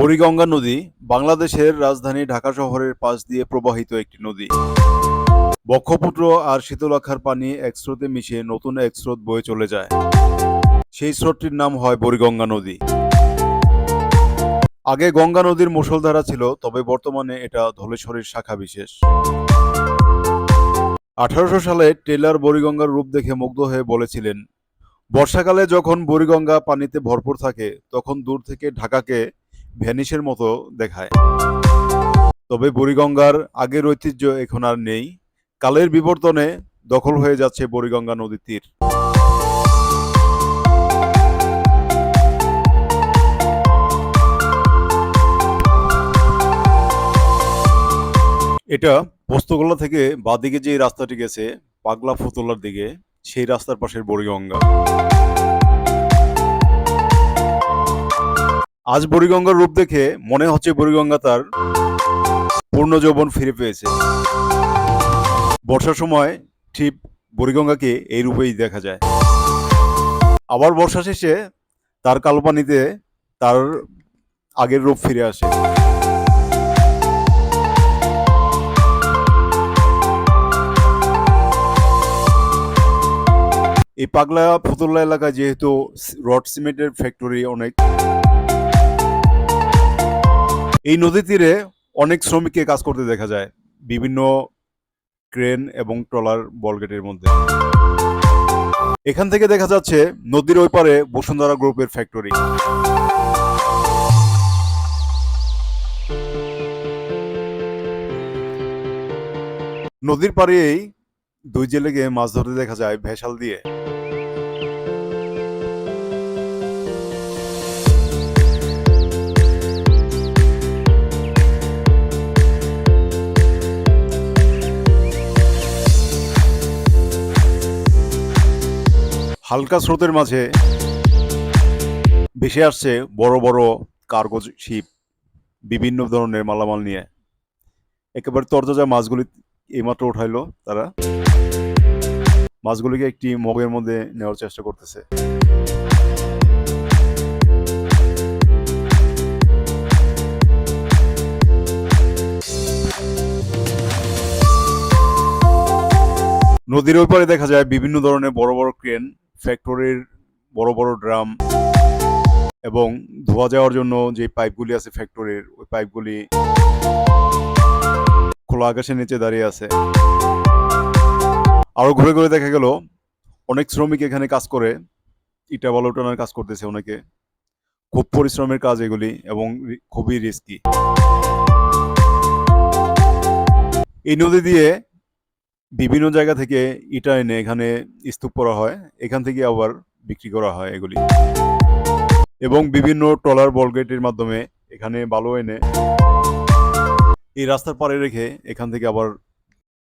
বুড়িগঙ্গা নদী বাংলাদেশের রাজধানী ঢাকা শহরের পাশ দিয়ে প্রবাহিত একটি নদী। বক্ষপুত্র আর শীতলক্ষার পানি এক স্রোতে মিশে নতুন এক স্রোত বয়ে চলে যায়। সেই স্রোতটির নাম হয় বুড়িগঙ্গা নদী। আগে গঙ্গা নদীর মুষলধারা ছিল, তবে বর্তমানে এটা ধলেশ্বরীর শাখা বিশেষ। আঠারোশো সালে টেলার বুড়িগঙ্গার রূপ দেখে মুগ্ধ হয়ে বলেছিলেন, বর্ষাকালে যখন বুড়িগঙ্গা পানিতে ভরপুর থাকে, তখন দূর থেকে ঢাকাকে ভ্যানিসের মতো দেখায়। তবে বুড়িগঙ্গার আগের ঐতিহ্য এখন আর নেই। কালের বিবর্তনে দখল হয়ে যাচ্ছে বুড়িগঙ্গা নদীর তীর। এটা পোস্তগোলা থেকে বাদিকে যে রাস্তাটি গেছে, পাগলা ফুতলার দিকে, সেই রাস্তার পাশের বুড়িগঙ্গা। আজ বুড়িগঙ্গার রূপ দেখে মনে হচ্ছে বুড়িগঙ্গা তার পূর্ণ যৌবন ফিরে পেয়েছে। বর্ষার সময় ঠিক বুড়িগঙ্গাকে এই রূপেই দেখা যায়। আবার বর্ষা শেষে তার কালপানিতে তার আগের রূপ ফিরে আসে। এই পাগলা, ফতুল্লা এলাকায় যেহেতু রড সিমেন্টের ফ্যাক্টরি অনেক এই নদী তীরে অনেক শ্রমিককে কাজ করতে দেখা যায়, বিভিন্ন ক্রেন এবং ট্রলার বলগেটের মধ্যে। এখান থেকে দেখা যাচ্ছে নদীর ওই পারে বসুন্ধরা গ্রুপের ফ্যাক্টরি। নদীর পাড়েই দুই জেলেকে মাছ ধরতে দেখা যায় ভেসাল দিয়ে। হালকা স্রোতের মাঝে ভেসে আসছে বড় বড় কার্গো শিপ বিভিন্ন ধরনের মালামাল নিয়ে। একেবারে তরতাজা মাছগুলি এইমাত্র উঠাইলো তারা। মাছগুলিকে একটি মগের মধ্যে নেওয়ার চেষ্টা করতেছে। নদীর ওই পারে দেখা যায় বিভিন্ন ধরনের বড় বড় ক্রেন ফ্যাক্টরির বড় বড় ড্রাম এবং ধোয়া যাওয়ার জন্য যে পাইপগুলি আছে ফ্যাক্টরির ওই পাইপগুলি খোলা আকাশের নিচে দাঁড়িয়ে আছে। আরও ঘুরে ঘুরে দেখা গেল, অনেক শ্রমিক এখানে কাজ করে, ইটা বালু টানার কাজ করতেছে অনেকে। খুব পরিশ্রমের কাজ এগুলি এবং খুবই রিস্কি এই নদী দিয়ে বিভিন্ন জায়গা থেকে ইটা এনে এখানে স্তূপ করা হয়। এখান থেকে আবার বিক্রি করা হয় এগুলি। এবং বিভিন্ন ট্রলার বলগেটের মাধ্যমে এখানে বালু এনে এই রাস্তার পাড়ে রেখে এখান থেকে আবার